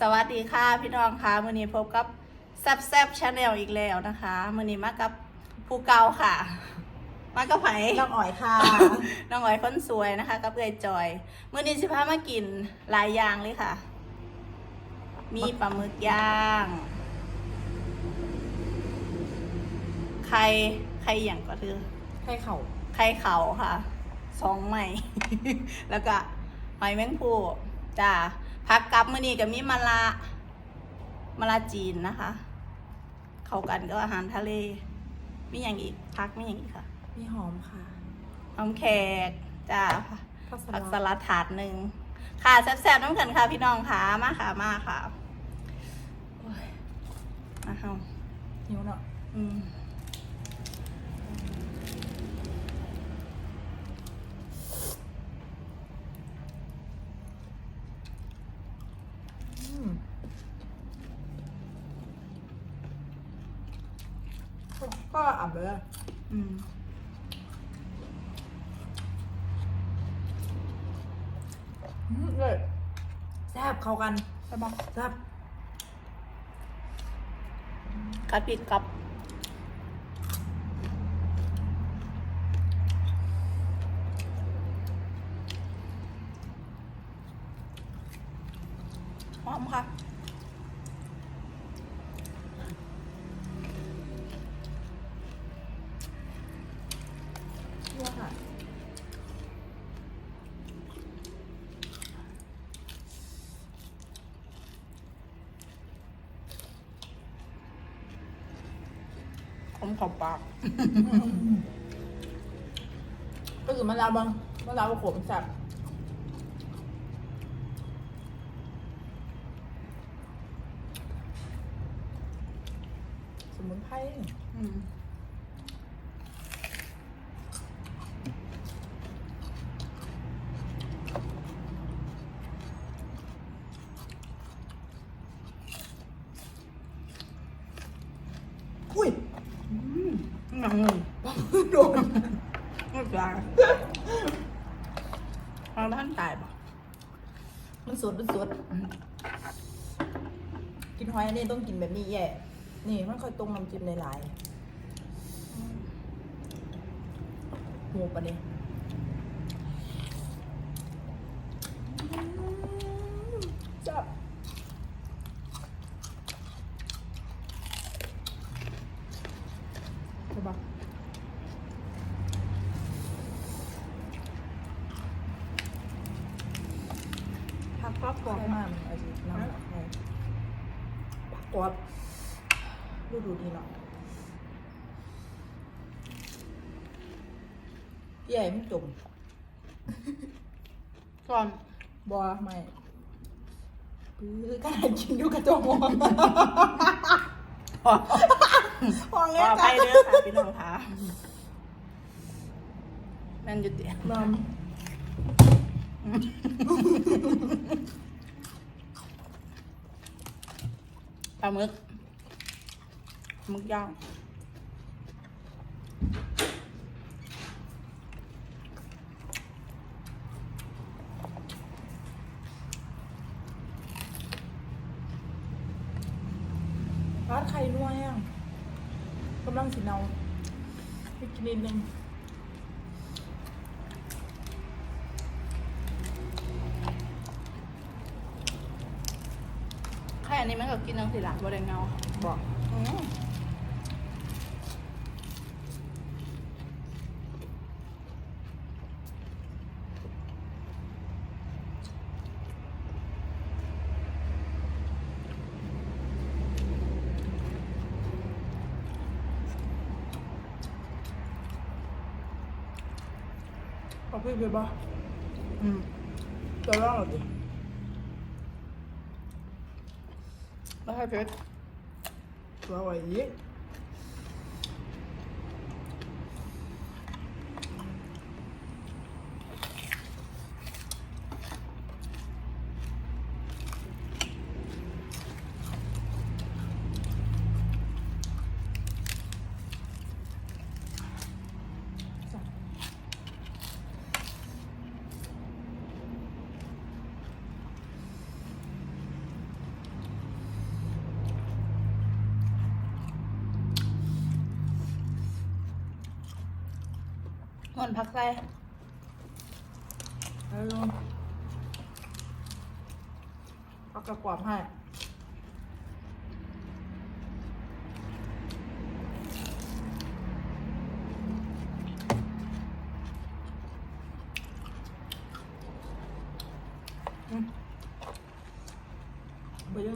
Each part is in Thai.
สวัสดีค่ะพี่น้องค่ะมื่อนี้พบกับแซบแซบชาแนลอีกแล้วนะคะมื่อนี้มากับผู้เก่าค่ะ มากับไผน้องอ๋อยค่ะ น้องอ๋อยคนสวยนะคะ กับเอื้อยจอยมื่อนี้สิพามากินหลายอย่างเลยค่ะ มีปลาหมึกย่างไข่ไข่อย่างก็คือให้เข่าไข่เขาค่ะสองใหม่ แล้วก็หอยแมงภู่จ้า พักกับมือนี้กับมีมะละมะละจีนนะคะ เข้ากันก็อาหารทะเล มีอย่างอีกพักมีอย่างอีกค่ะ มีหอมค่ะ หอมแขกจ้าผักสผักสลัดลัดถาดหนึ่งค่ะแซ่บๆน้ำกันค่ะ พี่น้องค่ะมาค่ะมาค่ะโอ้ยมาเฮาหิวเนาะอืม อืม ก็อับเลยอะอืมอืมเลยแซ่บเข้ากันใช่ปะแซ่บกัดปิดกับหอมค่ะ ชั่วค่ะขมขอบปาก ก็คือมะนาวบางมะนาวขมแซ่บสมุนไพร อืม อุ้ย หนังหนึ่ง โดน ไม่ตายทางท่านตายปะ มันสดมันสดกินหอยอันนี้ต้องกินแบบนี้แย่ นี่มันค่อยตรงน้ำจิ้มหลายๆหูปะเนี่ยจับใช่ปะ ผักครอบครัวใช่มากมันอาจจะน้ำหนักให้ผักกวาดดูดูดีเนาะใหญ่ไม่จมก่อนบัวไม่ปื้อการกินดูกระจกมองมองขเงี้ยอไปจ้ะเด้อค่ะพี่น้องค่ะแม่นจุดเดียนอน ปลาหมึกหมึกย่างร้านไข่นัวยังกำลังสิเนาไปกินนิดนึง อันนี้มันก็กินทั้งสิหลังบริเงาบอกอืมเอาพี่ไปบ่อืมจะร้องหรอดิ แล้ว ให้เพชรเรา ไว้อีกนวลพักใส่แล้วลงเอากระกวาดให้อืมไปยั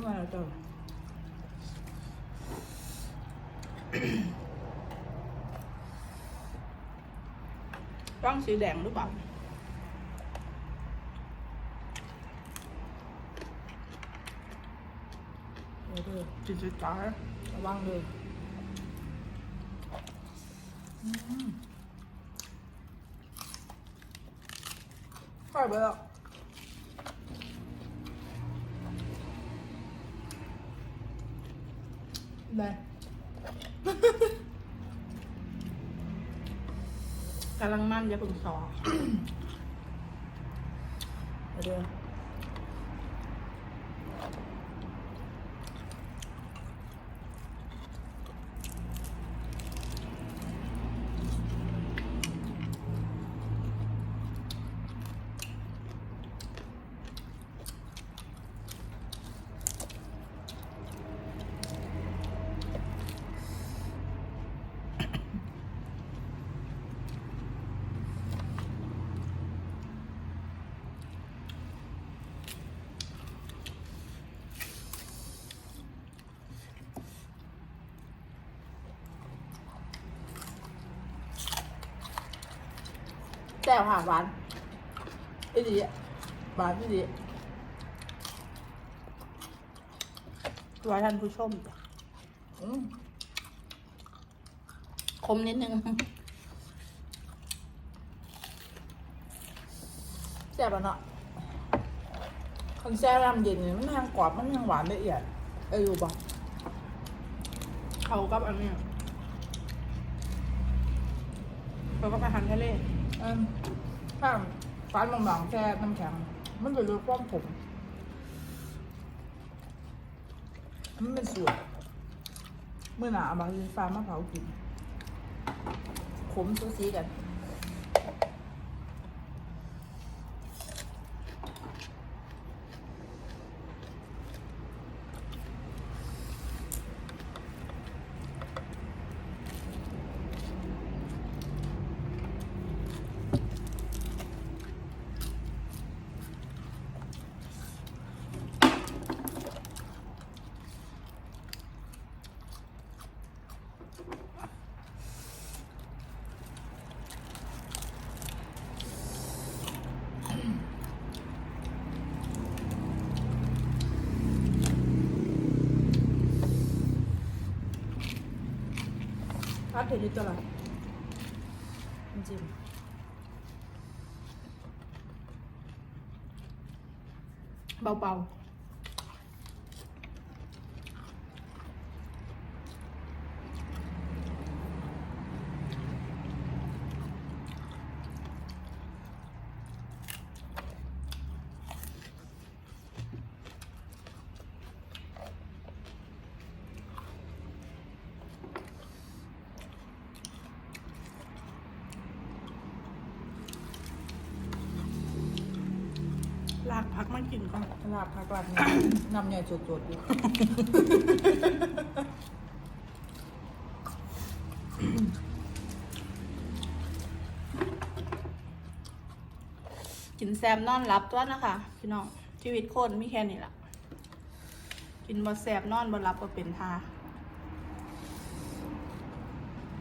งไงล่ะเจ้าต้องสีแกำลังมั่นอย่าเพิ่งสอ เดี๋ยว ซ่บค่ะหวานอีดีหวานอีดีตัวท่านผู้ชมจ้ะอืมคมนิดนึงแซ่บอะเนาะคอนแซ่บน้ำเย็นนี่มันทางกรอบมันทางหวานละเอียดเอออยู่บ่เขากับอันเนี้ยเขากับอาหารทะเล อืมถ้าฟ้านบางๆแช่น้ำแข็งมันจะลดความขมมันเป็นสูตรเมื่อหนาเอามาเป็นฟ้ามะพร้าวกินขมซูซีกัน พัดเผ็ดอยู่ตัวละจริง เบาๆลาก พักมากินก่อนๆลาบผักลาบเนี่ยนำใหญ่สดๆอยู่กินแซมนอนรับตัวนะคะพี่น้องชีวิตคนมีแค่นี้แหละกินบะแซบนอนบะรับก็เป็นทา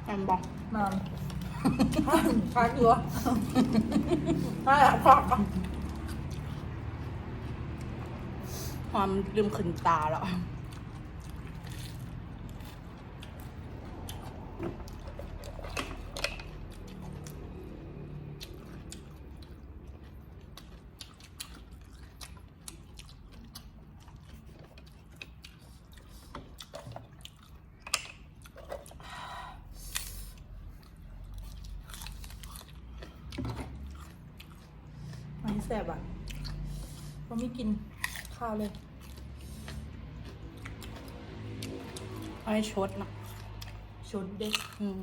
แอมบอกนานพักอยู่วะถ้าอยากพัก อะหอมลืมขึ้นตาแล้วมันแสบอะเราไม่กิน ข้าวเลยเอาให้ชดนะชนเด็กอืม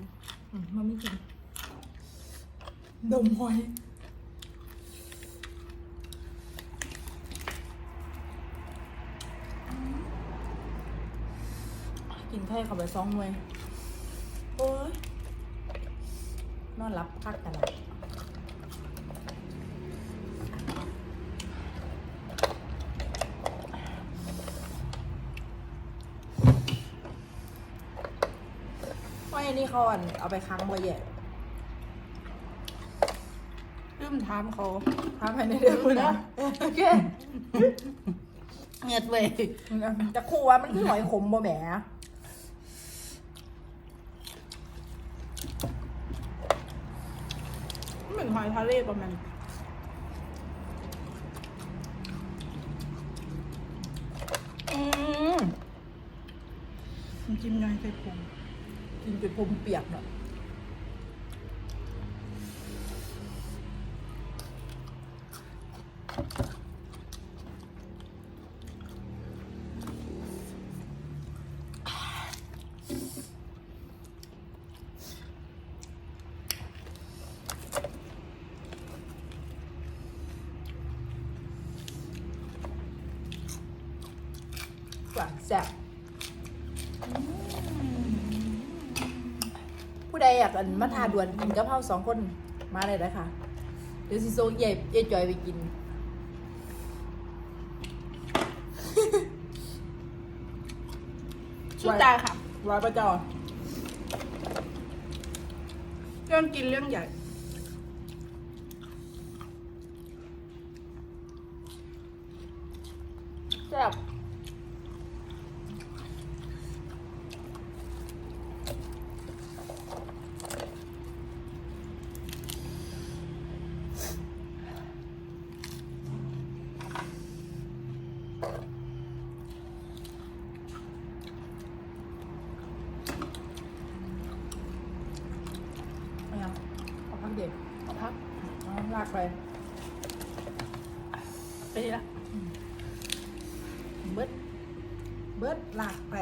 อืมมันไม่กินดมหอยกินไข่เข้าไปสองหน่วย โอ้ยนอนรับพักกันละ นนี้เขาอันเอาไปค้างบ่แย่ลืมถามเขาค้างภายในเดือนคุณนะโอเคเงียดเว้ยจะคู่ว่ามันคือหอยขมบ่แหมเหมือนหอยทะเลประมาณอืมน้ำจิ้มน้อยใส่ผง กินจนผมเปียกเนาะหวานแซ่บ ดอยากอันมาทาด่วนกินกะเพราสองคนมาเลยนะคะเดี๋ยวสิโซเย่เย่จอยไปกินชุดตายค่ะ ร้อยประจอเรื่องกินเรื่องใหญ่ แซ่บไม่เอาเอาพักเด็ก เอาพัก เอาลากไป ไปดีละเบิดเบิดลากไป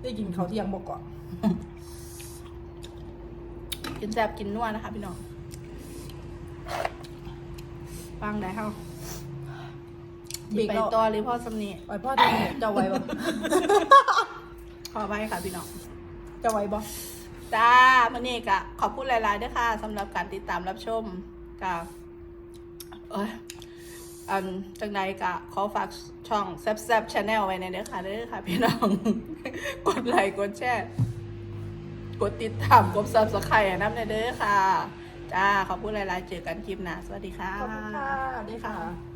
ได้กินเขาวเที่ยงบอกก่อนกินแซ่บกินนัวนะคะพี่น้องฟังได้เฮาเบรกไปเราต่อหรือพ่อสำนีไว้พ่อจะจะไว้บ่ ขอไปค่ะพี่น้อง จะไว้บ่ จ้ามันนี่กะขอบคุณหลายๆด้วยค่ะสำหรับการติดตามรับชมกับเอยอันจังใดกะขอฝากช่องแซบแซบชาแนลไว้ในเด้อค่ะเด้อค่ะพี่น้อง กดไลค์กดแชร์กดติดตามกดซับสไครต์น้ำในเด้อค่ะ จ้า ขอบคุณหลายๆ เจอกันคลิปหน้าสวัสดีค่ะ ขอบคุณค่ะได้ค่ะ